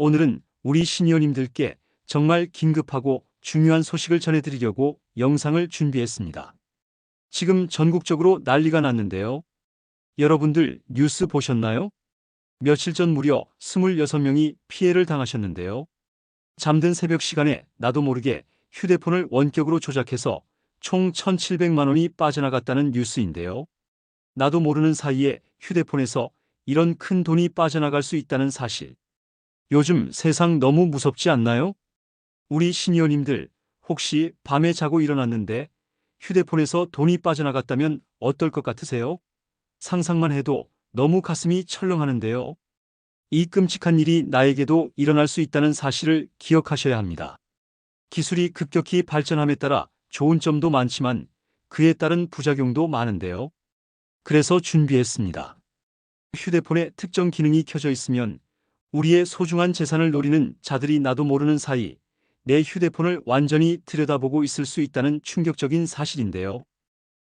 오늘은 우리 시니어님들께 정말 긴급하고 중요한 소식을 전해드리려고 영상을 준비했습니다. 지금 전국적으로 난리가 났는데요. 여러분들 뉴스 보셨나요? 며칠 전 무려 26명이 피해를 당하셨는데요. 잠든 새벽 시간에 나도 모르게 휴대폰을 원격으로 조작해서 총 1,700만 원이 빠져나갔다는 뉴스인데요. 나도 모르는 사이에 휴대폰에서 이런 큰 돈이 빠져나갈 수 있다는 사실. 요즘 세상 너무 무섭지 않나요? 우리 시니어님들 혹시 밤에 자고 일어났는데 휴대폰에서 돈이 빠져나갔다면 어떨 것 같으세요? 상상만 해도 너무 가슴이 철렁하는데요. 이 끔찍한 일이 나에게도 일어날 수 있다는 사실을 기억하셔야 합니다. 기술이 급격히 발전함에 따라 좋은 점도 많지만 그에 따른 부작용도 많은데요. 그래서 준비했습니다. 휴대폰에 특정 기능이 켜져 있으면 우리의 소중한 재산을 노리는 자들이 나도 모르는 사이 내 휴대폰을 완전히 들여다보고 있을 수 있다는 충격적인 사실인데요.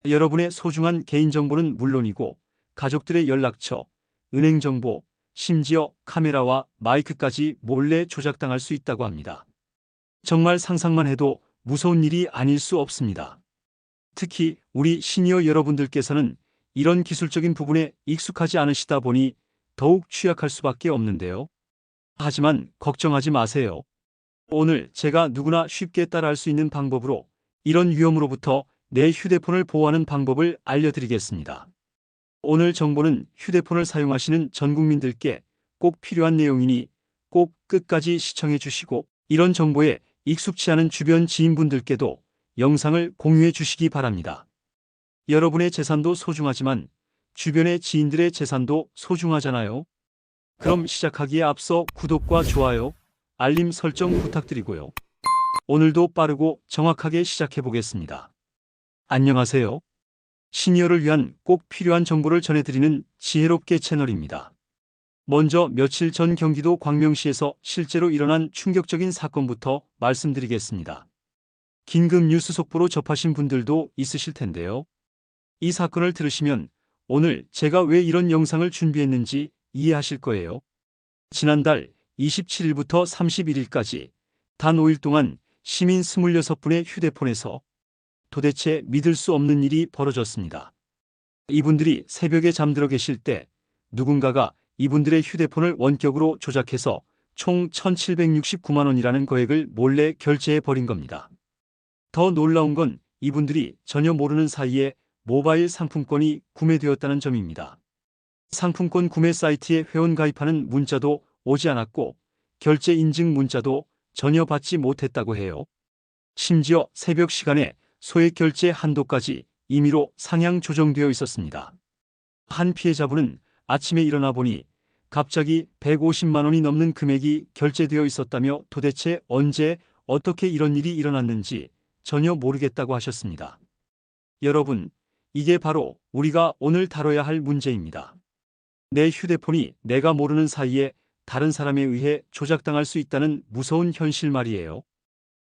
여러분의 소중한 개인정보는 물론이고 가족들의 연락처, 은행 정보, 심지어 카메라와 마이크까지 몰래 조작당할 수 있다고 합니다. 정말 상상만 해도 무서운 일이 아닐 수 없습니다. 특히 우리 시니어 여러분들께서는 이런 기술적인 부분에 익숙하지 않으시다 보니 더욱 취약할 수밖에 없는데요. 하지만 걱정하지 마세요. 오늘 제가 누구나 쉽게 따라할 수 있는 방법으로 이런 위험으로부터 내 휴대폰을 보호하는 방법을 알려드리겠습니다. 오늘 정보는 휴대폰을 사용하시는 전 국민들께 꼭 필요한 내용이니 꼭 끝까지 시청해 주시고 이런 정보에 익숙치 않은 주변 지인분들께도 영상을 공유해 주시기 바랍니다. 여러분의 재산도 소중하지만 주변의 지인들의 재산도 소중하잖아요. 그럼 시작하기에 앞서 구독과 좋아요, 알림 설정 부탁드리고요. 오늘도 빠르고 정확하게 시작해 보겠습니다. 안녕하세요. 시니어를 위한 꼭 필요한 정보를 전해드리는 지혜롭게 채널입니다. 먼저 며칠 전 경기도 광명시에서 실제로 일어난 충격적인 사건부터 말씀드리겠습니다. 긴급 뉴스 속보로 접하신 분들도 있으실 텐데요. 이 사건을 들으시면 오늘 제가 왜 이런 영상을 준비했는지 이해하실 거예요. 지난달 27일부터 31일까지 단 5일 동안 시민 26분의 휴대폰에서 도대체 믿을 수 없는 일이 벌어졌습니다. 이분들이 새벽에 잠들어 계실 때 누군가가 이분들의 휴대폰을 원격으로 조작해서 총 1769만 원이라는 거액을 몰래 결제해 버린 겁니다. 더 놀라운 건 이분들이 전혀 모르는 사이에 모바일 상품권이 구매되었다는 점입니다. 상품권 구매 사이트에 회원 가입하는 문자도 오지 않았고 결제 인증 문자도 전혀 받지 못했다고 해요. 심지어 새벽 시간에 소액 결제 한도까지 임의로 상향 조정되어 있었습니다. 한 피해자분은 아침에 일어나 보니 갑자기 150만 원이 넘는 금액이 결제되어 있었다며 도대체 언제 어떻게 이런 일이 일어났는지 전혀 모르겠다고 하셨습니다. 여러분, 이게 바로 우리가 오늘 다뤄야 할 문제입니다. 내 휴대폰이 내가 모르는 사이에 다른 사람에 의해 조작당할 수 있다는 무서운 현실 말이에요.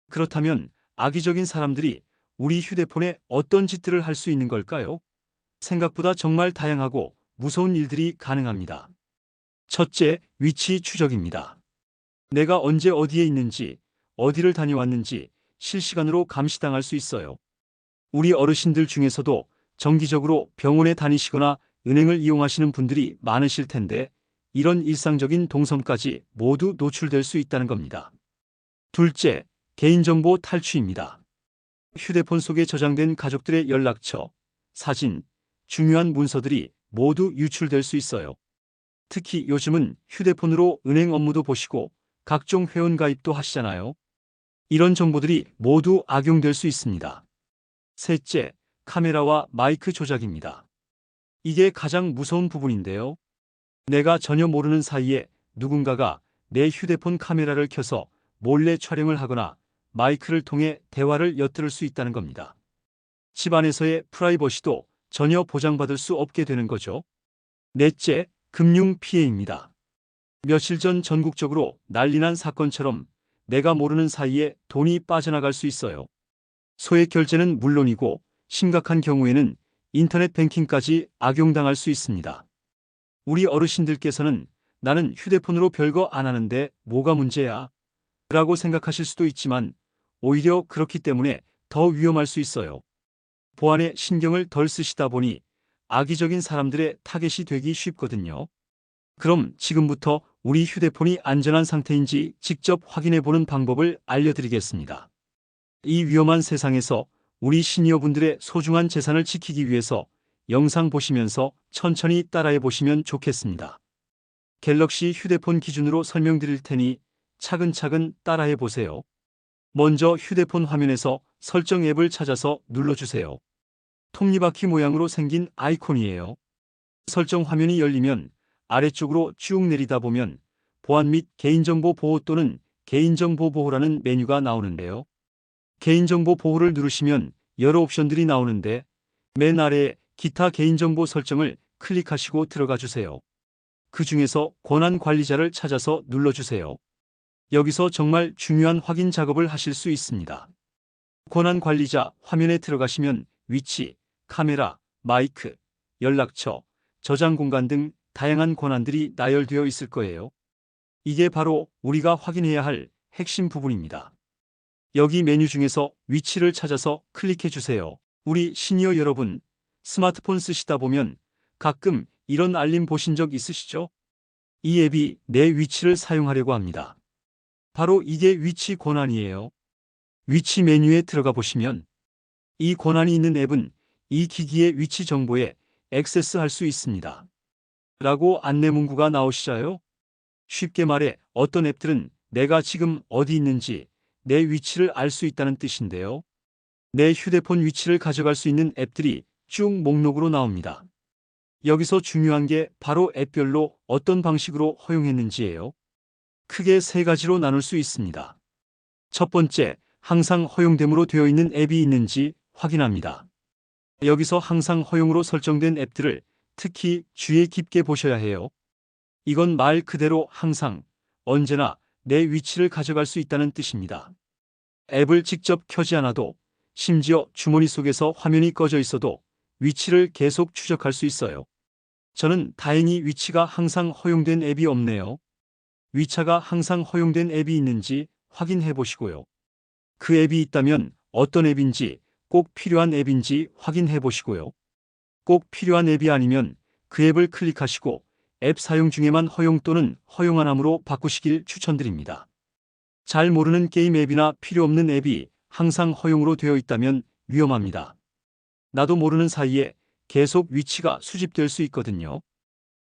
그렇다면 악의적인 사람들이 우리 휴대폰에 어떤 짓들을 할 수 있는 걸까요? 생각보다 정말 다양하고 무서운 일들이 가능합니다. 첫째, 위치 추적입니다. 내가 언제 어디에 있는지, 어디를 다녀왔는지 실시간으로 감시당할 수 있어요. 우리 어르신들 중에서도 정기적으로 병원에 다니시거나 은행을 이용하시는 분들이 많으실 텐데 이런 일상적인 동선까지 모두 노출될 수 있다는 겁니다. 둘째, 개인정보 탈취입니다. 휴대폰 속에 저장된 가족들의 연락처, 사진, 중요한 문서들이 모두 유출될 수 있어요. 특히 요즘은 휴대폰으로 은행 업무도 보시고 각종 회원 가입도 하시잖아요. 이런 정보들이 모두 악용될 수 있습니다. 셋째, 카메라와 마이크 조작입니다. 이게 가장 무서운 부분인데요. 내가 전혀 모르는 사이에 누군가가 내 휴대폰 카메라를 켜서 몰래 촬영을 하거나 마이크를 통해 대화를 엿들을 수 있다는 겁니다. 집 안에서의 프라이버시도 전혀 보장받을 수 없게 되는 거죠. 넷째, 금융 피해입니다. 며칠 전 전국적으로 난리난 사건처럼 내가 모르는 사이에 돈이 빠져나갈 수 있어요. 소액 결제는 물론이고 심각한 경우에는 인터넷 뱅킹까지 악용당할 수 있습니다. 우리 어르신들께서는 나는 휴대폰으로 별거 안 하는데 뭐가 문제야? 라고 생각하실 수도 있지만 오히려 그렇기 때문에 더 위험할 수 있어요. 보안에 신경을 덜 쓰시다 보니 악의적인 사람들의 타겟이 되기 쉽거든요. 그럼 지금부터 우리 휴대폰이 안전한 상태인지 직접 확인해 보는 방법을 알려드리겠습니다. 이 위험한 세상에서 우리 시니어분들의 소중한 재산을 지키기 위해서 영상 보시면서 천천히 따라해 보시면 좋겠습니다. 갤럭시 휴대폰 기준으로 설명드릴 테니 차근차근 따라해 보세요. 먼저 휴대폰 화면에서 설정 앱을 찾아서 눌러주세요. 톱니바퀴 모양으로 생긴 아이콘이에요. 설정 화면이 열리면 아래쪽으로 쭉 내리다 보면 보안 및 개인정보 보호 또는 개인정보 보호라는 메뉴가 나오는데요. 개인정보 보호를 누르시면 여러 옵션들이 나오는데 맨 아래에 기타 개인정보 설정을 클릭하시고 들어가 주세요. 그 중에서 권한 관리자를 찾아서 눌러주세요. 여기서 정말 중요한 확인 작업을 하실 수 있습니다. 권한 관리자 화면에 들어가시면 위치, 카메라, 마이크, 연락처, 저장 공간 등 다양한 권한들이 나열되어 있을 거예요. 이게 바로 우리가 확인해야 할 핵심 부분입니다. 여기 메뉴 중에서 위치를 찾아서 클릭해 주세요. 우리 시니어 여러분, 스마트폰 쓰시다 보면 가끔 이런 알림 보신 적 있으시죠? 이 앱이 내 위치를 사용하려고 합니다. 바로 이게 위치 권한이에요. 위치 메뉴에 들어가 보시면 이 권한이 있는 앱은 이 기기의 위치 정보에 액세스할 수 있습니다. 라고 안내 문구가 나오시자요. 쉽게 말해 어떤 앱들은 내가 지금 어디 있는지 내 위치를 알 수 있다는 뜻인데요. 내 휴대폰 위치를 가져갈 수 있는 앱들이 쭉 목록으로 나옵니다. 여기서 중요한 게 바로 앱별로 어떤 방식으로 허용했는지예요. 크게 세 가지로 나눌 수 있습니다. 첫 번째, 항상 허용됨으로 되어 있는 앱이 있는지 확인합니다. 여기서 항상 허용으로 설정된 앱들을 특히 주의 깊게 보셔야 해요. 이건 말 그대로 항상, 언제나 내 위치를 가져갈 수 있다는 뜻입니다. 앱을 직접 켜지 않아도 심지어 주머니 속에서 화면이 꺼져 있어도 위치를 계속 추적할 수 있어요. 저는 다행히 위치가 항상 허용된 앱이 없네요. 위차가 항상 허용된 앱이 있는지 확인해 보시고요. 그 앱이 있다면 어떤 앱인지 꼭 필요한 앱인지 확인해 보시고요. 꼭 필요한 앱이 아니면 그 앱을 클릭하시고 앱 사용 중에만 허용 또는 허용 안 함으로 바꾸시길 추천드립니다. 잘 모르는 게임 앱이나 필요 없는 앱이 항상 허용으로 되어 있다면 위험합니다. 나도 모르는 사이에 계속 위치가 수집될 수 있거든요.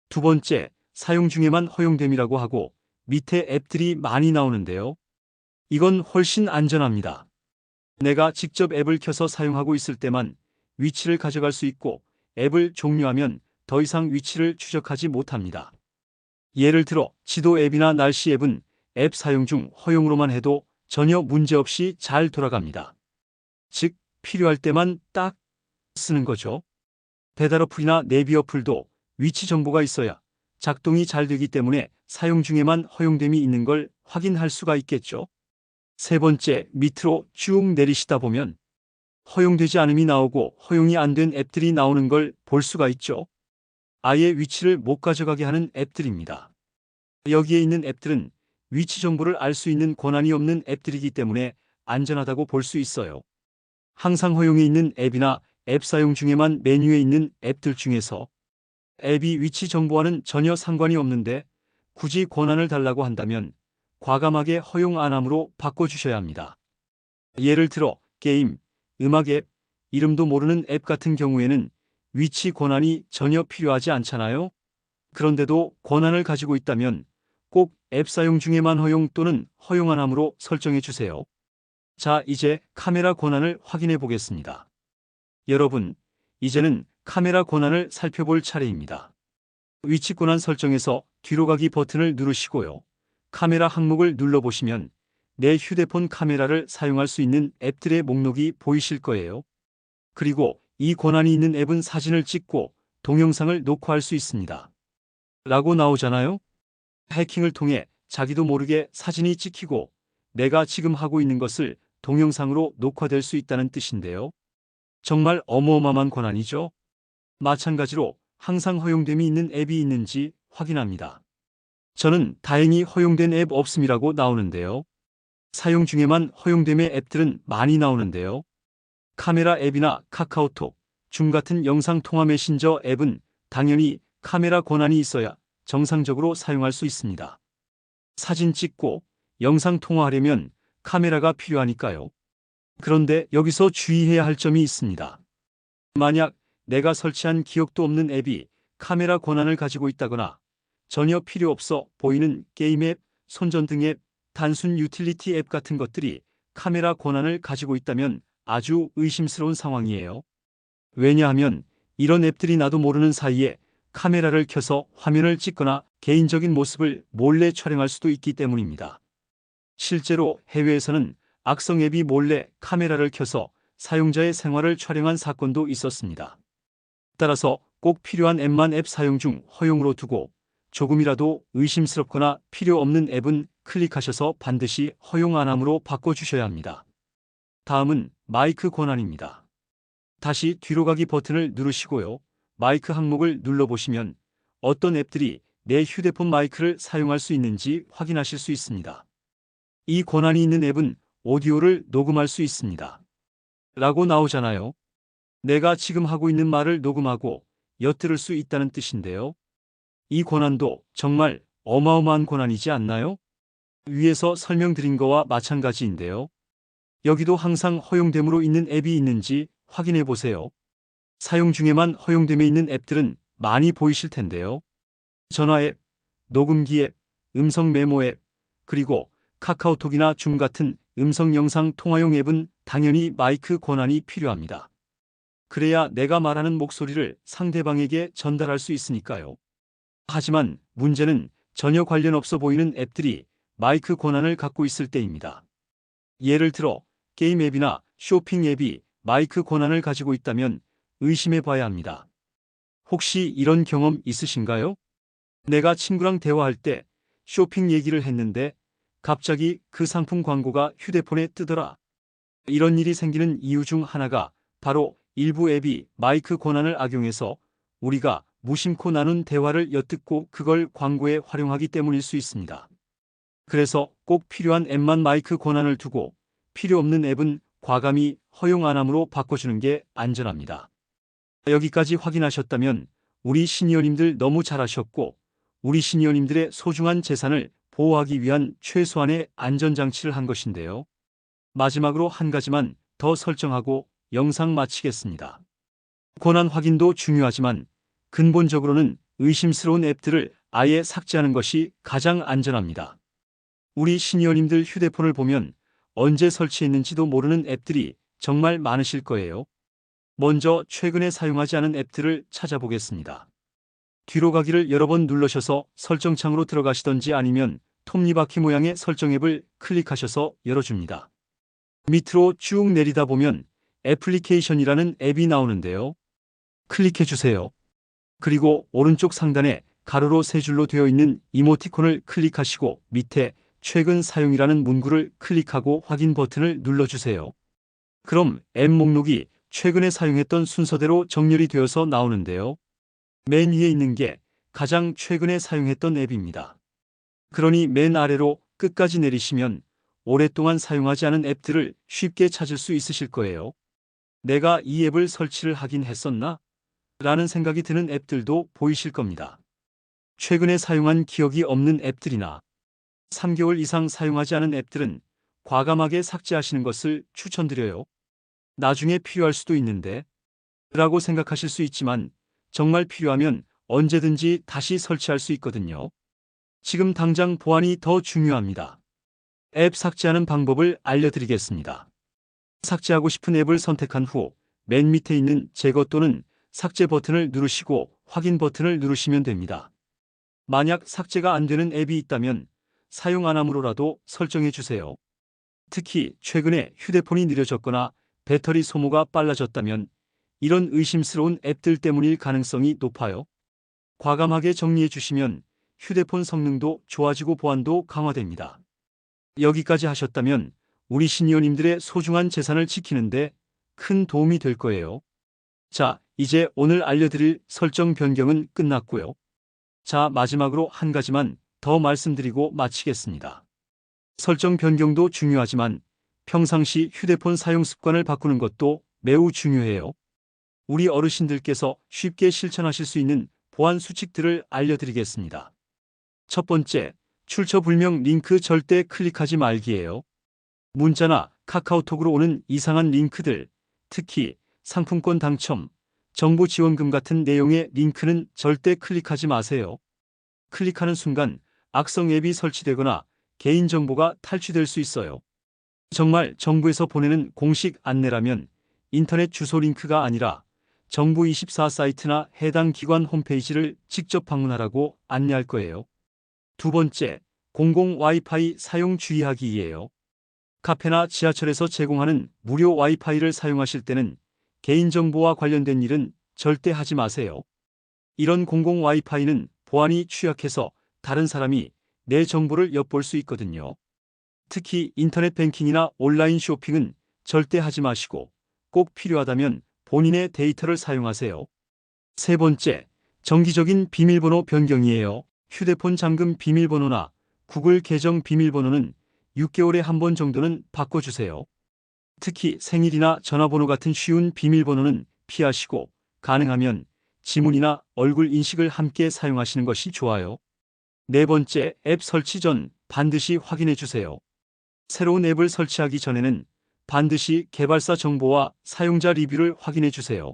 두 번째, 사용 중에만 허용됨이라고 하고 밑에 앱들이 많이 나오는데요. 이건 훨씬 안전합니다. 내가 직접 앱을 켜서 사용하고 있을 때만 위치를 가져갈 수 있고 앱을 종료하면 더 이상 위치를 추적하지 못합니다. 예를 들어 지도 앱이나 날씨 앱은 앱 사용 중 허용으로만 해도 전혀 문제없이 잘 돌아갑니다. 즉, 필요할 때만 딱 쓰는 거죠. 배달 어플이나 내비 어플도 위치 정보가 있어야 작동이 잘 되기 때문에 사용 중에만 허용됨이 있는 걸 확인할 수가 있겠죠. 세 번째, 밑으로 쭉 내리시다 보면 허용되지 않음이 나오고 허용이 안 된 앱들이 나오는 걸 볼 수가 있죠. 아예 위치를 못 가져가게 하는 앱들입니다. 여기에 있는 앱들은 위치 정보를 알 수 있는 권한이 없는 앱들이기 때문에 안전하다고 볼 수 있어요. 항상 허용에 있는 앱이나 앱 사용 중에만 메뉴에 있는 앱들 중에서 앱이 위치 정보와는 전혀 상관이 없는데 굳이 권한을 달라고 한다면 과감하게 허용 안 함으로 바꿔주셔야 합니다. 예를 들어 게임, 음악 앱, 이름도 모르는 앱 같은 경우에는 위치 권한이 전혀 필요하지 않잖아요. 그런데도 권한을 가지고 있다면 꼭 앱 사용 중에만 허용 또는 허용 안 함으로 설정해 주세요. 자, 이제 카메라 권한을 확인해 보겠습니다. 여러분, 이제는 카메라 권한을 살펴볼 차례입니다. 위치 권한 설정에서 뒤로 가기 버튼을 누르시고요. 카메라 항목을 눌러보시면 내 휴대폰 카메라를 사용할 수 있는 앱들의 목록이 보이실 거예요. 그리고 이 권한이 있는 앱은 사진을 찍고 동영상을 녹화할 수 있습니다. 라고 나오잖아요? 해킹을 통해 자기도 모르게 사진이 찍히고 내가 지금 하고 있는 것을 동영상으로 녹화될 수 있다는 뜻인데요. 정말 어마어마한 권한이죠. 마찬가지로 항상 허용됨이 있는 앱이 있는지 확인합니다. 저는 다행히 허용된 앱 없음이라고 나오는데요. 사용 중에만 허용됨의 앱들은 많이 나오는데요. 카메라 앱이나 카카오톡, 줌 같은 영상 통화 메신저 앱은 당연히 카메라 권한이 있어야 정상적으로 사용할 수 있습니다. 사진 찍고 영상 통화하려면 카메라가 필요하니까요. 그런데 여기서 주의해야 할 점이 있습니다. 만약 내가 설치한 기억도 없는 앱이 카메라 권한을 가지고 있다거나 전혀 필요 없어 보이는 게임 앱, 손전등 앱, 단순 유틸리티 앱 같은 것들이 카메라 권한을 가지고 있다면 아주 의심스러운 상황이에요. 왜냐하면 이런 앱들이 나도 모르는 사이에 카메라를 켜서 화면을 찍거나 개인적인 모습을 몰래 촬영할 수도 있기 때문입니다. 실제로 해외에서는 악성 앱이 몰래 카메라를 켜서 사용자의 생활을 촬영한 사건도 있었습니다. 따라서 꼭 필요한 앱만 앱 사용 중 허용으로 두고 조금이라도 의심스럽거나 필요 없는 앱은 클릭하셔서 반드시 허용 안 함으로 바꿔주셔야 합니다. 다음은 마이크 권한입니다. 다시 뒤로 가기 버튼을 누르시고요. 마이크 항목을 눌러보시면 어떤 앱들이 내 휴대폰 마이크를 사용할 수 있는지 확인하실 수 있습니다. 이 권한이 있는 앱은 오디오를 녹음할 수 있습니다. 라고 나오잖아요. 내가 지금 하고 있는 말을 녹음하고 엿들을 수 있다는 뜻인데요. 이 권한도 정말 어마어마한 권한이지 않나요? 위에서 설명드린 거와 마찬가지인데요. 여기도 항상 허용됨으로 있는 앱이 있는지 확인해 보세요. 사용 중에만 허용됨에 있는 앱들은 많이 보이실 텐데요. 전화 앱, 녹음기 앱, 음성 메모 앱, 그리고 카카오톡이나 줌 같은 음성 영상 통화용 앱은 당연히 마이크 권한이 필요합니다. 그래야 내가 말하는 목소리를 상대방에게 전달할 수 있으니까요. 하지만 문제는 전혀 관련 없어 보이는 앱들이 마이크 권한을 갖고 있을 때입니다. 예를 들어 게임 앱이나 쇼핑 앱이 마이크 권한을 가지고 있다면 의심해 봐야 합니다. 혹시 이런 경험 있으신가요? 내가 친구랑 대화할 때 쇼핑 얘기를 했는데 갑자기 그 상품 광고가 휴대폰에 뜨더라. 이런 일이 생기는 이유 중 하나가 바로 일부 앱이 마이크 권한을 악용해서 우리가 무심코 나눈 대화를 엿듣고 그걸 광고에 활용하기 때문일 수 있습니다. 그래서 꼭 필요한 앱만 마이크 권한을 두고 필요 없는 앱은 과감히 허용 안 함으로 바꿔주는 게 안전합니다. 여기까지 확인하셨다면 우리 시니어님들 너무 잘하셨고 우리 시니어님들의 소중한 재산을 보호하기 위한 최소한의 안전장치를 한 것인데요. 마지막으로 한 가지만 더 설정하고 영상 마치겠습니다. 권한 확인도 중요하지만 근본적으로는 의심스러운 앱들을 아예 삭제하는 것이 가장 안전합니다. 우리 시니어님들 휴대폰을 보면 언제 설치했는지도 모르는 앱들이 정말 많으실 거예요. 먼저 최근에 사용하지 않은 앱들을 찾아보겠습니다. 뒤로 가기를 여러 번 눌러셔서 설정창으로 들어가시던지 아니면 톱니바퀴 모양의 설정 앱을 클릭하셔서 열어줍니다. 밑으로 쭉 내리다 보면 애플리케이션이라는 앱이 나오는데요. 클릭해 주세요. 그리고 오른쪽 상단에 가로로 세 줄로 되어 있는 이모티콘을 클릭하시고 밑에 최근 사용이라는 문구를 클릭하고 확인 버튼을 눌러주세요. 그럼 앱 목록이 최근에 사용했던 순서대로 정렬이 되어서 나오는데요. 맨 위에 있는 게 가장 최근에 사용했던 앱입니다. 그러니 맨 아래로 끝까지 내리시면 오랫동안 사용하지 않은 앱들을 쉽게 찾을 수 있으실 거예요. 내가 이 앱을 설치를 하긴 했었나? 라는 생각이 드는 앱들도 보이실 겁니다. 최근에 사용한 기억이 없는 앱들이나 3개월 이상 사용하지 않은 앱들은 과감하게 삭제하시는 것을 추천드려요. 나중에 필요할 수도 있는데 라고 생각하실 수 있지만 정말 필요하면 언제든지 다시 설치할 수 있거든요. 지금 당장 보안이 더 중요합니다. 앱 삭제하는 방법을 알려드리겠습니다. 삭제하고 싶은 앱을 선택한 후 맨 밑에 있는 제거 또는 삭제 버튼을 누르시고 확인 버튼을 누르시면 됩니다. 만약 삭제가 안 되는 앱이 있다면 사용 안 함으로라도 설정해 주세요. 특히 최근에 휴대폰이 느려졌거나 배터리 소모가 빨라졌다면 이런 의심스러운 앱들 때문일 가능성이 높아요. 과감하게 정리해 주시면 휴대폰 성능도 좋아지고 보안도 강화됩니다. 여기까지 하셨다면 우리 시니어님들의 소중한 재산을 지키는데 큰 도움이 될 거예요. 자, 이제 오늘 알려드릴 설정 변경은 끝났고요. 자, 마지막으로 한 가지만 더 말씀드리고 마치겠습니다. 설정 변경도 중요하지만 평상시 휴대폰 사용 습관을 바꾸는 것도 매우 중요해요. 우리 어르신들께서 쉽게 실천하실 수 있는 보안 수칙들을 알려드리겠습니다. 첫 번째, 출처 불명 링크 절대 클릭하지 말기예요. 문자나 카카오톡으로 오는 이상한 링크들, 특히 상품권 당첨, 정보 지원금 같은 내용의 링크는 절대 클릭하지 마세요. 클릭하는 순간 악성 앱이 설치되거나 개인정보가 탈취될 수 있어요. 정말 정부에서 보내는 공식 안내라면 인터넷 주소 링크가 아니라 정부 24 사이트나 해당 기관 홈페이지를 직접 방문하라고 안내할 거예요. 두 번째, 공공 와이파이 사용 주의하기이에요. 카페나 지하철에서 제공하는 무료 와이파이를 사용하실 때는 개인정보와 관련된 일은 절대 하지 마세요. 이런 공공 와이파이는 보안이 취약해서 다른 사람이 내 정보를 엿볼 수 있거든요. 특히 인터넷 뱅킹이나 온라인 쇼핑은 절대 하지 마시고 꼭 필요하다면 본인의 데이터를 사용하세요. 세 번째, 정기적인 비밀번호 변경이에요. 휴대폰 잠금 비밀번호나 구글 계정 비밀번호는 6개월에 한 번 정도는 바꿔주세요. 특히 생일이나 전화번호 같은 쉬운 비밀번호는 피하시고 가능하면 지문이나 얼굴 인식을 함께 사용하시는 것이 좋아요. 네 번째, 앱 설치 전 반드시 확인해 주세요. 새로운 앱을 설치하기 전에는 반드시 개발사 정보와 사용자 리뷰를 확인해 주세요.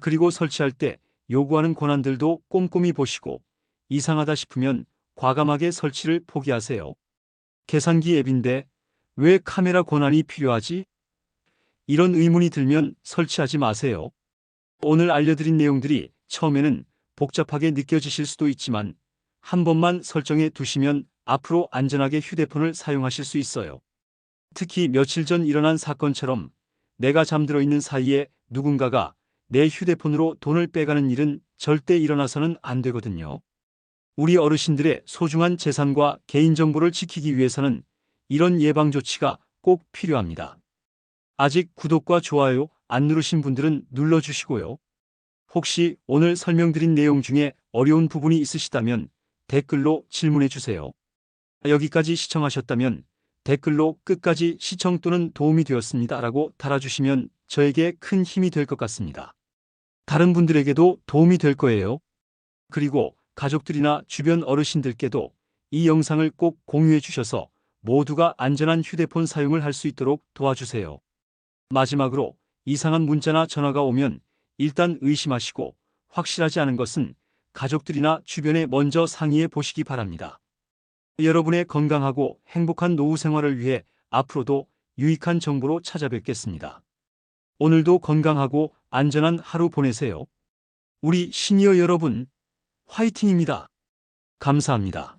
그리고 설치할 때 요구하는 권한들도 꼼꼼히 보시고 이상하다 싶으면 과감하게 설치를 포기하세요. 계산기 앱인데 왜 카메라 권한이 필요하지? 이런 의문이 들면 설치하지 마세요. 오늘 알려드린 내용들이 처음에는 복잡하게 느껴지실 수도 있지만 한 번만 설정해 두시면 앞으로 안전하게 휴대폰을 사용하실 수 있어요. 특히 며칠 전 일어난 사건처럼 내가 잠들어 있는 사이에 누군가가 내 휴대폰으로 돈을 빼가는 일은 절대 일어나서는 안 되거든요. 우리 어르신들의 소중한 재산과 개인정보를 지키기 위해서는 이런 예방 조치가 꼭 필요합니다. 아직 구독과 좋아요 안 누르신 분들은 눌러주시고요. 혹시 오늘 설명드린 내용 중에 어려운 부분이 있으시다면 댓글로 질문해 주세요. 여기까지 시청하셨다면 댓글로 끝까지 시청 또는 도움이 되었습니다 라고 달아주시면 저에게 큰 힘이 될 것 같습니다. 다른 분들에게도 도움이 될 거예요. 그리고 가족들이나 주변 어르신들께도 이 영상을 꼭 공유해 주셔서 모두가 안전한 휴대폰 사용을 할 수 있도록 도와주세요. 마지막으로 이상한 문자나 전화가 오면 일단 의심하시고 확실하지 않은 것은 가족들이나 주변에 먼저 상의해 보시기 바랍니다. 여러분의 건강하고 행복한 노후 생활을 위해 앞으로도 유익한 정보로 찾아뵙겠습니다. 오늘도 건강하고 안전한 하루 보내세요. 우리 시니어 여러분, 화이팅입니다. 감사합니다.